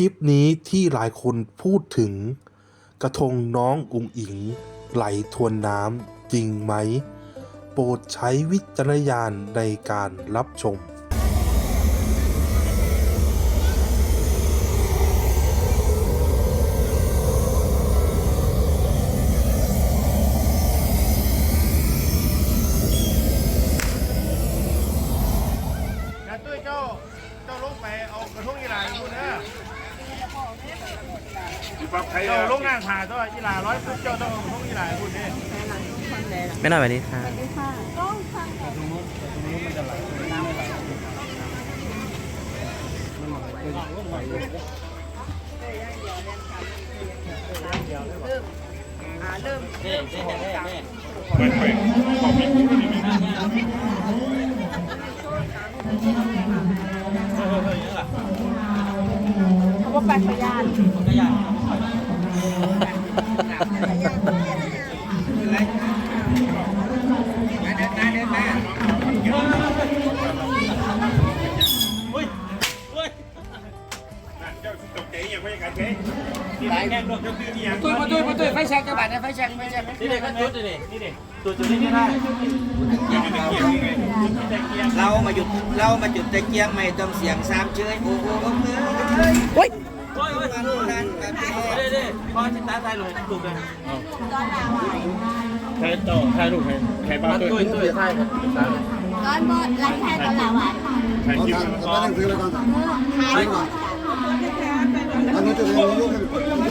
คลิปนี้ที่หลายคนพูดถึง กระทงน้องอุงอิง ไหลทวนน้ำจริงไหม โปรดใช้วิจารณญาณในการรับชม เจ้าลงงานผ่าตัวยีหลาร้อยปุ๊บเจ้าต้องเอากระทงยีหลาอยู่ดิไม่น่าแบบนี้ค่ะไปไปขอบคุณนี่ไหมเขาบอกแปลกพยานเจ้าตกใจอย่างไม่กันเจ๊ที่ไหนแค่รถเจ้าตื้อนี่ยังตุ้ยมาตุ้ยมาตุ้ยไฟแช็กจังหวัดนะไฟแช็กไฟแช็กนี่เด็กก็จุดดินี่เด็กจุดจุดนี้ก็ได้ยังจะเกี่ยวยังไงเรามาหยุดเรามาจุดตะเกียงไม่ต้องเสียงสาม เชยโอ้โหเอ้ยเฮ้ยโอ้ยโอ้ยนั่นกันเด้เด้พอจิตตาตายเลยถูกกัน ใครต่อใครลูกใครใครบ้ามาตุ้ตุ้ยยตุ้ยใช่ครับร้อนหมดไล่แค่ตอนหลังอะใครคิดว่าขายหมดอันนี้ตัวเองลูก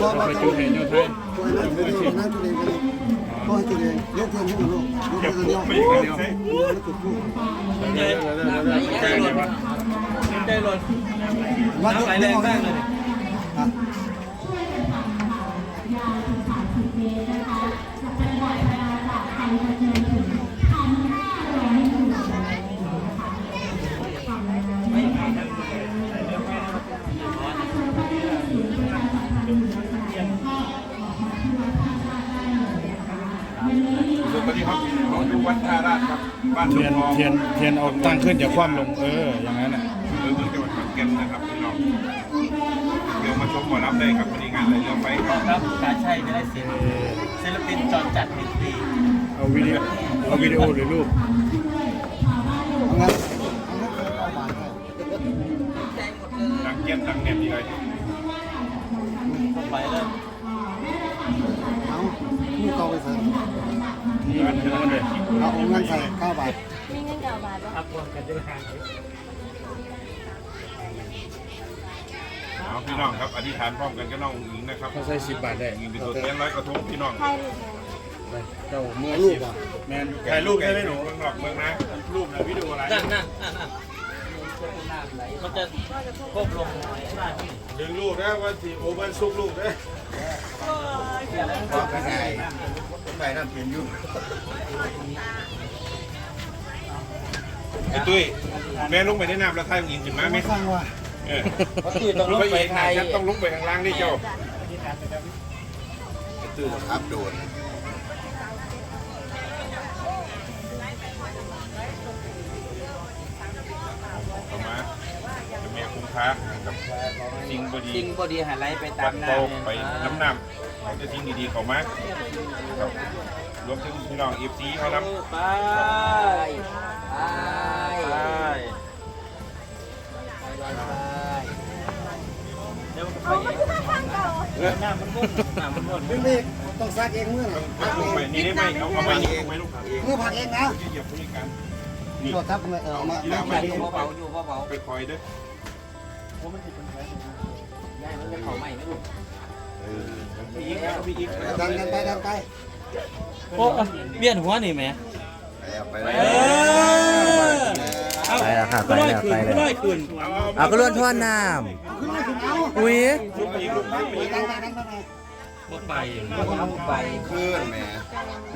พ่อไปจุดเห็นเจ้าไทยตัวเองนั่นตัวเองพ่อให้ตัวเองยกเทียนขึ้นมาลูกยกเก็บเทียนปุ๊เดีบยวไม่ยังไงตัวแล้วจุดลูกใจใจหล่นใจหล่นวัดยกน้ำไหลเทีแรยนงออกมาให้กเลย วัดท่าราชครับบ้านเทียนทองเทียนเทียนเอาตั้งขึ้นอย่าคว่ำลงเอออย่างนั้นอะหรือเมืองจังหวัดขอนแก่นนะครับพี่น้อง เดี๋ยวมาชมหมอรับได้ครับวันนี้งานอะไรเรื่องไปครับครับการใช่ไม่ได้ศิลป์ศิลปินจอดจัดหนึ่งปีเอาวิดีโอเอาวิดีโอหรือรูปงั้นดังเกียนดังแนบดีเลยไปเลยเอาลูกเอาไปใส่นี่มันเป็นมันเลยเอาเงินใส่ข้าวบาทมีเงินเก่าบาทปะครับรวมกันด้วยกัน เอาพี่น้องครับอธิษฐานพร้อมกันกับน้องหญิงนะครับเขาใส่สิบบาทได้หญิงเป็นตัวแทนร้อยกระทงพี่น้องใช่ลูกไปเจ้าเมื่อลูสิกบอะแมนถ่ายรูปได้ไหมหนูเมืองนอกเมืองนะรูปนะวิดีโออะไรนั่นนั่นนั่นนั่นมันจะควบลงหน้าที่ดึงรูปนะวันที่โอเวอร์ซุกรูปนะพ่อไปไหนไปนั่นเปลี่ยนยุ่งไอ้ตุ้ยแม่ลงไปได้น้ำแล้วถ่ายหญิงขึ้นมาไหมสร้างว่า เออเพราะตื่นต้องลงไปไทยฉันต้องลงไปข้างล่างนี่เจ้าตื่นครับโดดต่อมาจะมีคุ้มค่ากับสิ่งบดีสิ่งบดีหาไรไปตาวัมดหน้าโตไปน้ำน้ำเขาจะทิ้งดีๆเขามาครับรวมถึงพี่น้องเอฟซีเขานำไปไป เดี๋ยวไปหน้ามันมุ่นหน้ามันมุ่นดึงนี่ต้องซักเองเมื่อต้องลงไปนี่ได้ไหมเอาเอาไปเอาไปลูกเมื่อผักเองนะเหยียบผู้กันนี่ตัวทับเออมามาไม่อยู่เบาๆอยู่เบาไปคอยเด้อๆได้มันจะเข่าใหม่ไหม่รู้พี่อีกนะพี่อีกดันกันไปดันไปโอ้เบี้ยนหัวนี่แม่ไปเอแล้วอ ไปแล้วค่ะไปแล้วไปแล้วร้อยคืนเอาก็ล้วนท่วนน้ขึ้นมาถึงเอาำอุ้ยลูกอีกลูกอีกไปดันไปดันไปบ่ไปเอาไปขึ้นแม่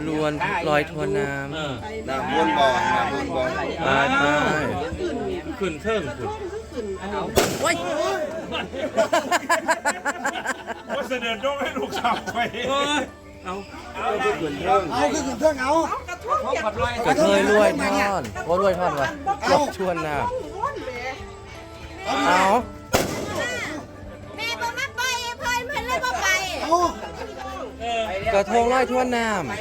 ล้วนลอยท่วนน้เออน้ำวนบ่อน้ำวนบ่อำไปไปขึ้นเทิงขึ้นโอ้ยว่าเสนอโจ้ให้ลูกสาวไปโอ้ยเอาเอาขึ้นเครื่องเอาพวกขับร้อย กรเทยรวยทอดโอ้รวยทอดวะยกชวนน่ะเอาแม่บ่มาไปเพิ่นเนเลยบ่ไปกระทงร้อยทวนน้ำไ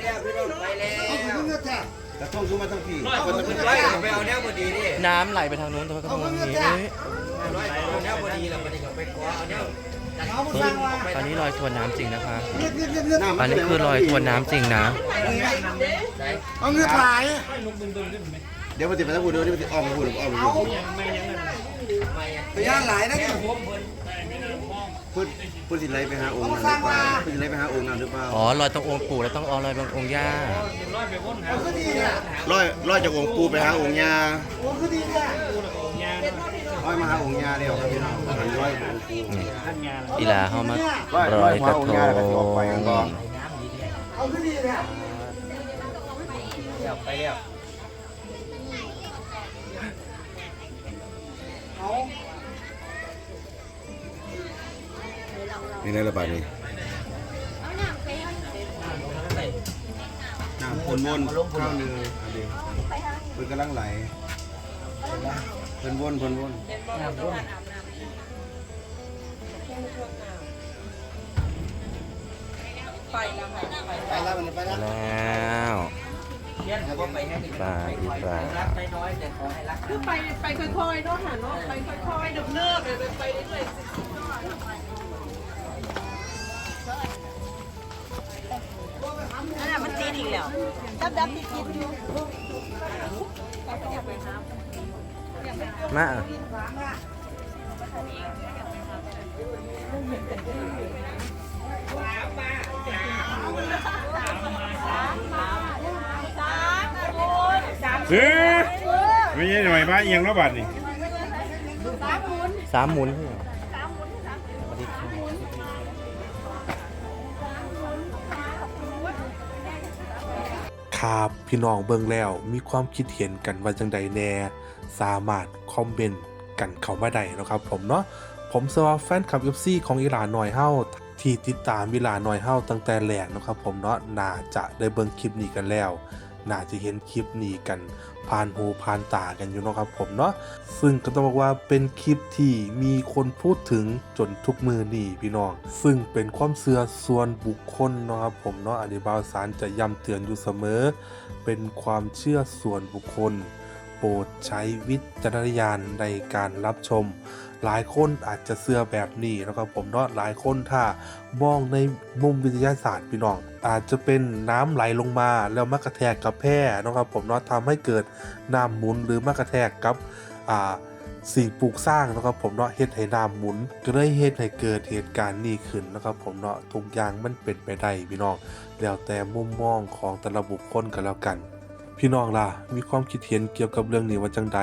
กระทงซูมาทั้งพี่ไปเอาแนวดีน้ำไหลไปทางนู้นต่วกระทงนี้ร้อยเอาแนวดีแล้วมันจะไปคว้เอาแนว ตอนนี้ลอยทวนน้ำจริงนะคะน้ำอันนี้คือลอยทวนน้ำจริงนะ เอาเงือกไหลเดี๋ยวมาติดมาทั้งพูดเดี๋ยวมาติดอ้อมมาพูดอ้อมมาพูดพยานหลายนะเนี่ยพูดพูดสิไรไปหาองค์นั่นหรือเปล่าพูดสิไรไปหาองค์นั่นหรือเปล่าอ๋อลอยตรงองค์ปู่แล้วต้องอ๋อลอยตรงองค์ย่าร้อยร้อยจากองค์ปูไปหาองค์ยาร้อย มาหาองค์ยาเดียวครับพี่น้องร้อยองค์ปูอีหลาเข้ามารอยลร้อยกระองทค์งยาแล้วก็สิออกไปกันก่อนเดี๋ยไปแล้วนี่ในระบาดนี่น้ำวนวนข้าวเนื้ออันเพิ่นกำลังไหล เพิ่นวนเพิ่นวนไปแล้วเพี้ยนก็ไปให้ปลาอีปลารักน้อยแต่ขอให้รักคือไปไปค่อยๆเนาะค่ะเนาะไปค่อยๆเนิบๆไปไปเรื่อยๆนั่นน่ะมันตีนอีกแล้วดับดับติดติดอยู่ มาเฮ้ยไม่ใช่หน่อยมาเอียงแล้วบาดนี่สามหมุน ครับพี่น้องเบิ่งแล้วมีความคิดเห็นกันว่าจังใดแน่ สามารถคอมเมนต์กันเข้ามาได้นะครับผมเนาะผมสว่าแฟนคลับ FC ของอิหลานหน่อยเฮาที่ติดตามอิหลาหน่อยเฮาตั้งแต่แรกนะครับผมเนาะน่าจะได้เบิ่งคลิปนี้กันแล้ว น่าจะเห็นคลิปนี้กันผ่านหูผ่านตากันอยู่เนาะครับผมเนาะซึ่งก็ต้องบอกว่าเป็นคลิปที่มีคนพูดถึงจนทุกมือนี่พี่น้อง ซึ่งเป็นความเชื่อส่วนบุคคลนะครับผมเนาะอันนี้บาวสารจะย้ำเตือนอยู่เสมอ เป็นความเชื่อส่วนบุคคล โปรดใช้วิจารณญาณในการรับชม หลายคนอาจจะเชื่อแบบนี้นะครับผมเนาะหลายคนถ้ามองในมุมวิทยาศาสตร์พี่น้อง อาจจะเป็นน้ำไหลลงมาแล้วมากระแทกกับแพร่นะครับผมเนาะทำให้เกิดน้ำหมุนหรือมากระแทกกับอ่าสิ่งปลูกสร้างนะครับผมเนาะเฮ็ดให้น้ำหมุน ก็เลยเฮ็ดให้เกิดเหตุการณ์นี้ขึ้นนะครับผมเนาะทุกอย่างมันเป็นไปได้พี่น้องแล้วแต่มุมมองของแต่ละบุคคลกันแล้วกัน พี่น้องล่ะ มีความคิดเห็นเกี่ยวกับเรื่องนี้ว่าจังใด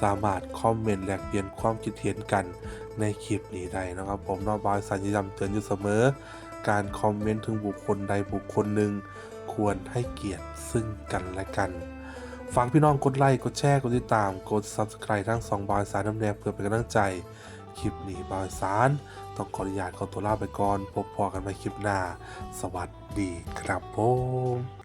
สามารถคอมเมนต์แลกเปลี่ยนความคิดเห็นกันในคลิปนี้ได้นะครับ ผมนอกบายสัญญาเตือนอยู่เสมอ การคอมเมนต์ถึงบุคคลใดบุคคลหนึ่งควรให้เกียรติซึ่งกันและกันฝากพี่น้องกดไลค์กดแชร์กดติดตามกด Subscribe ทั้งสองบายสารน้ำแนบเพื่อเป็นกำลังใจคลิปนี้บายสารต้องขออนุญาตขอตัวลาไปก่อน พบพอกันใหม่คลิปหน้า สวัสดีครับผม